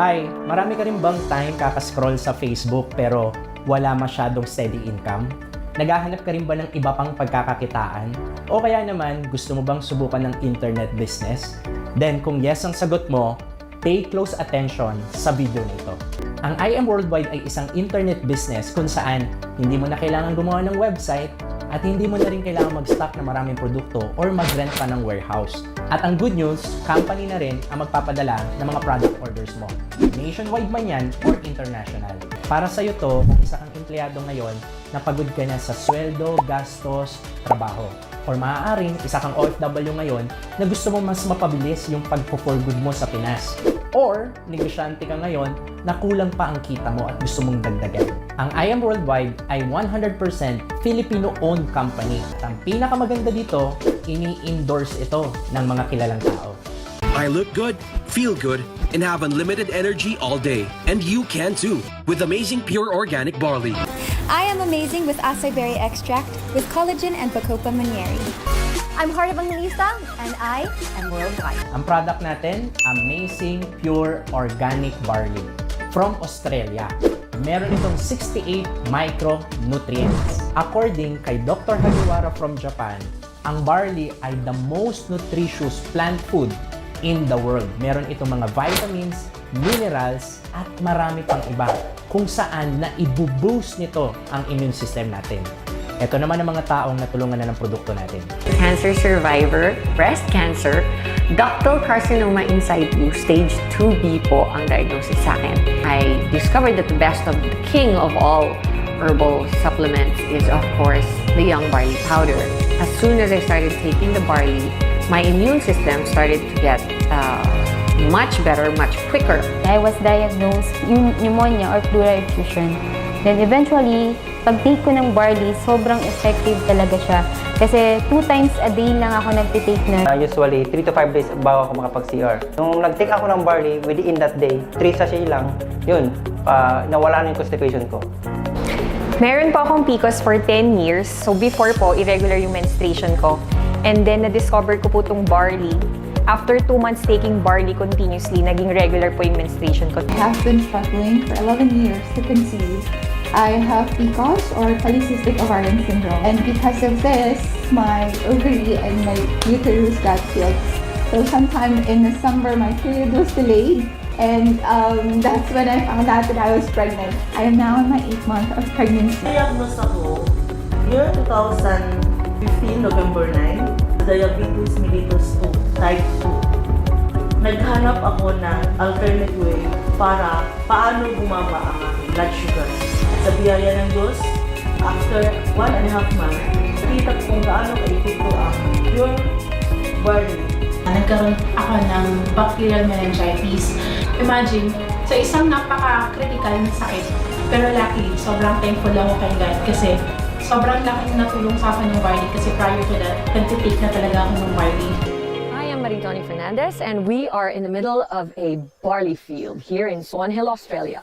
Hi, marami ka rin bang time kakascroll sa Facebook pero wala masyadong steady income? Naghahanap ka rin ba ng iba pang pagkakakitaan? O kaya naman, gusto mo bang subukan ng internet business? Then kung yes ang sagot mo, pay close attention sa video na ito. Ang IM Worldwide ay isang internet business kung saan hindi mo na kailangan gumawa ng website at hindi mo na rin kailangan mag-stock ng maraming produkto or mag-rent pa ng warehouse. At ang good news, company na rin ang magpapadala ng mga product orders mo. Nationwide man yan or international. Para sa'yo to, kung isa kang empleyado ngayon, napagod ka na sa sweldo, gastos, trabaho. Or maaaring isa kang OFW ngayon na gusto mo mas mapabilis yung pagpo-for good mo sa Pinas. Or negosyante ka ngayon na kulang pa ang kita mo at gusto mong dagdagan. Ang I Am Worldwide ay 100% Filipino-owned company. At ang pinakamaganda dito, ini-endorse ito ng mga kilalang tao. I look good, feel good, and have unlimited energy all day. And you can too, with amazing pure organic barley. I am amazing with acai berry extract with collagen and Bacopa Manieri. I'm Heart Evangelista and I am worldwide. Ang product natin, Amazing Pure Organic Barley from Australia. Meron itong 68 micronutrients. According kay Dr. Hagiwara from Japan, ang barley ay the most nutritious plant food in the world. Meron itong mga vitamins, minerals, at marami pang iba kung saan na ibu-boost nito ang immune system natin. Ito naman ang mga taong natulungan na ng produkto natin. cancer survivor, breast cancer, ductal carcinoma in situ, stage 2B po ang diagnosis sa akin. I discovered that the best of the king of all herbal supplements is of course the young barley powder. As soon as I started taking the barley, my immune system started to get uh, much better, much quicker. I was diagnosed pneumonia or pleural effusion. Then eventually, pag-take ko ng barley, sobrang effective talaga siya. Kasi two times a day lang ako nagtitake na Uh, usually, 3 to 5 days bago ako makapag-CR. Nung nag-take ako ng barley, within that day, 3 sachet lang, yun, uh, nawala na yung constipation ko. Meron po akong PCOS for 10 years. So before po, irregular yung menstruation ko. And then na-discover ko po itong barley. After 2 months taking barley continuously, naging regular po yung menstruation ko. have been struggling for 11 years to conceive. I have PCOS or polycystic ovarian syndrome. And because of this, my ovary and my uterus got filled. So sometime in December, my period was delayed. And um, that's when I found out that I was pregnant. I am now in my eighth month of pregnancy. Diagnose ako year 2015, November 9, diabetes mellitus 2, type 2. Naghanap ako ng alternate way para paano bumaba ang blood sugar. Sa biyaya ng Diyos, after one and a half month, nakita ko kung gaano kaipito ang pure barley nagkaroon ako ng bacterial meningitis. Imagine, sa isang napaka-critical na sakit, pero luckily, sobrang thankful ako kay God kasi sobrang laking natulong sa akin ng barley kasi prior to that, nagtitake na talaga ako ng barley. I am Maritoni Fernandez, and we are in the middle of a barley field here in Swan Hill, Australia.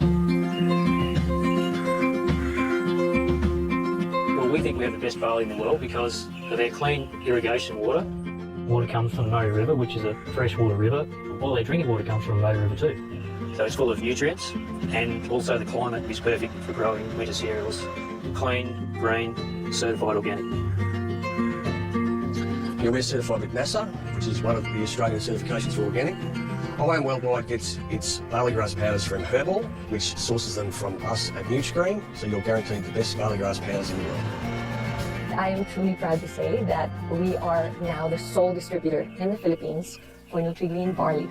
We think we have the best barley in the world because of their clean irrigation water. Water comes from the Murray River, which is a freshwater river. All their drinking water comes from the Murray River too. So it's full of nutrients, and also the climate is perfect for growing winter cereals. Clean, green, certified organic. You're certified with NASA, which is one of the Australian certifications for organic. OAM Worldwide gets its barley grass powders from Herbal, which sources them from us at Nutrigreen, so you're guaranteed the best barley grass powders in the world. I am truly proud to say that we are now the sole distributor in the Philippines for Nutri-Green barley.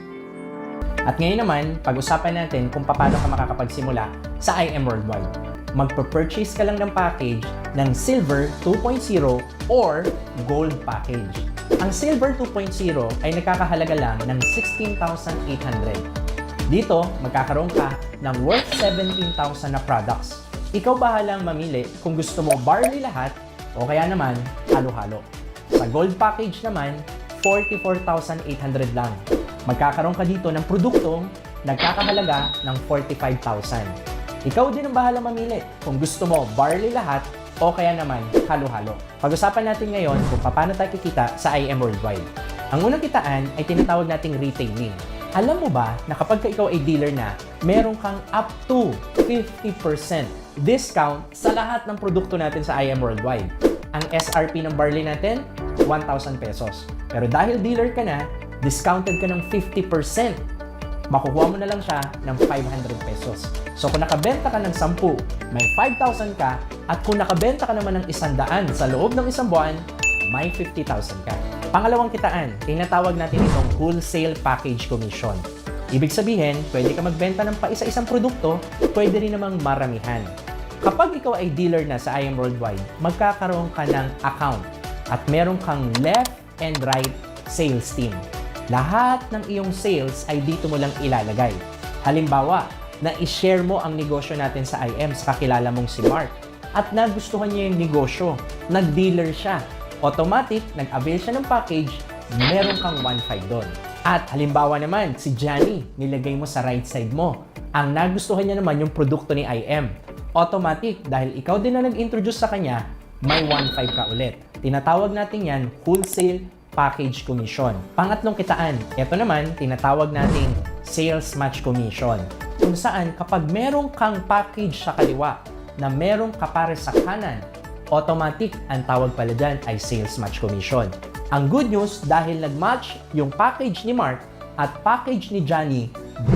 At ngayon naman, pag-usapan natin kung paano ka makakapagsimula sa IM Worldwide. Magpa-purchase ka lang ng package ng Silver 2.0 or Gold package. Ang Silver 2.0 ay nagkakahalaga lang ng 16,800. Dito, magkakaroon ka ng worth 17,000 na products. Ikaw bahalang mamili kung gusto mo barley lahat o kaya naman halo-halo. Sa gold package naman, 44,800 lang. Magkakaroon ka dito ng produktong nagkakahalaga ng 45,000. Ikaw din ang bahala mamili kung gusto mo barley lahat o kaya naman halo-halo. Pag-usapan natin ngayon kung paano tayo kikita sa IM Worldwide. Ang unang kitaan ay tinatawag nating retailing. Alam mo ba na kapag ka ikaw ay dealer na, meron kang up to 50% discount sa lahat ng produkto natin sa IM Worldwide. Ang SRP ng barley natin, 1,000 pesos. Pero dahil dealer ka na, discounted ka ng 50%. Makukuha mo na lang siya ng 500 pesos. So kung nakabenta ka ng 10, may 5,000 ka. At kung nakabenta ka naman ng 100 sa loob ng isang buwan, may 50,000 ka. Pangalawang kitaan, tinatawag natin itong wholesale package commission. Ibig sabihin, pwede ka magbenta ng pa isa-isang produkto, pwede rin namang maramihan. Kapag ikaw ay dealer na sa IM Worldwide, magkakaroon ka ng account at meron kang left and right sales team. Lahat ng iyong sales ay dito mo lang ilalagay. Halimbawa, na i-share mo ang negosyo natin sa IM sa kakilala mong si Mark at nagustuhan niya yung negosyo, nag-dealer siya, automatic, nag-avail siya ng package, meron kang 1.5 doon. At halimbawa naman, si Johnny, nilagay mo sa right side mo. Ang nagustuhan niya naman yung produkto ni IM. Automatic, dahil ikaw din na nag-introduce sa kanya, may 1.5 ka ulit. Tinatawag natin yan wholesale package commission. Pangatlong kitaan, ito naman, tinatawag nating sales match commission. Kung saan kapag merong kang package sa kaliwa na merong kapare sa kanan, automatic ang tawag pala dyan ay sales match commission. Ang good news, dahil nag-match yung package ni Mark at package ni Johnny,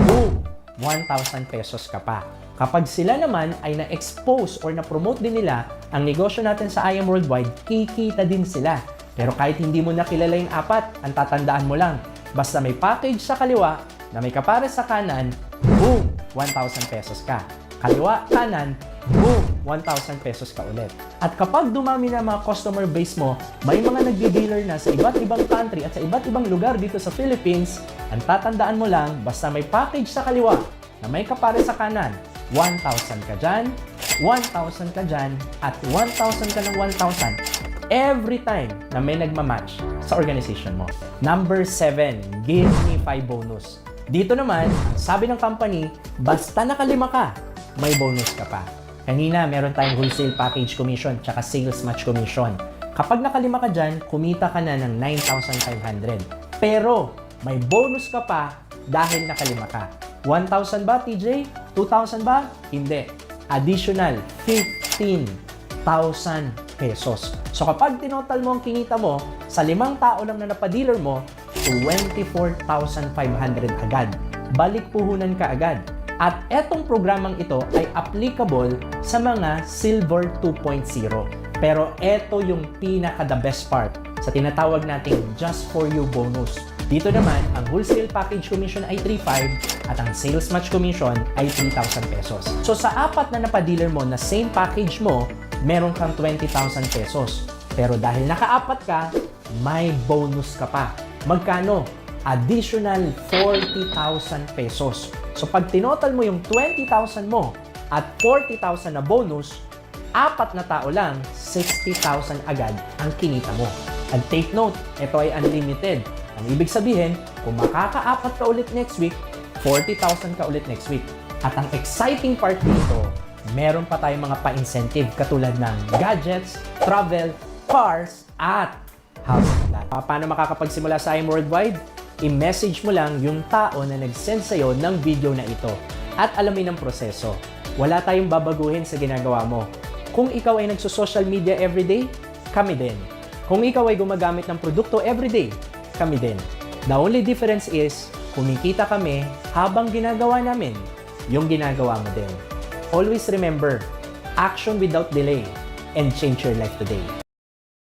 boom! 1,000 pesos ka pa. Kapag sila naman ay na-expose or na-promote din nila ang negosyo natin sa IM Worldwide, kikita din sila. Pero kahit hindi mo nakilala yung apat, ang tatandaan mo lang, basta may package sa kaliwa na may kapare sa kanan, boom! 1,000 pesos ka. Kaliwa, kanan, boom! 1,000 pesos ka ulit. At kapag dumami na mga customer base mo, may mga nagdi-dealer na sa iba't ibang country at sa iba't ibang lugar dito sa Philippines, ang tatandaan mo lang, basta may package sa kaliwa na may kapare sa kanan, 1,000 ka dyan, 1,000 ka dyan, at 1,000 ka ng 1,000 every time na may nagmamatch sa organization mo. Number 7, give me 5 bonus. Dito naman, sabi ng company, basta nakalima ka, may bonus ka pa. Kanina, meron tayong wholesale package commission tsaka sales match commission. Kapag nakalima ka dyan, kumita ka na ng 9,500. Pero, may bonus ka pa dahil nakalima ka. 1,000 ba, TJ? 2,000 ba? Hindi. Additional 15,000 pesos. So kapag tinotal mo ang kinita mo, sa limang tao lang na napadealer mo, 24,500 agad. Balik puhunan ka agad. At etong programang ito ay applicable sa mga Silver 2.0. Pero eto yung pinaka the best part sa tinatawag nating Just For You bonus. Dito naman, ang wholesale package commission ay 3.5 at ang sales match commission ay 3,000 pesos. So sa apat na napadealer mo na same package mo, meron kang 20,000 pesos. Pero dahil nakaapat ka, may bonus ka pa. Magkano? Additional 40,000 pesos. So pag tinotal mo yung 20,000 mo at 40,000 na bonus, apat na tao lang, 60,000 agad ang kinita mo. And take note, ito ay unlimited. Ang ibig sabihin, kung makakaapat ka ulit next week, 40,000 ka ulit next week. At ang exciting part dito, meron pa tayong mga pa-incentive katulad ng gadgets, travel, cars, at house. Pa- Paano makakapagsimula sa IM Worldwide? I-message mo lang yung tao na nag-send sa'yo ng video na ito at alamin ang proseso. Wala tayong babaguhin sa ginagawa mo. Kung ikaw ay nagso-social media everyday, kami din. Kung ikaw ay gumagamit ng produkto everyday, kami din. The only difference is, kumikita kami habang ginagawa namin yung ginagawa mo din. Always remember, action without delay and change your life today.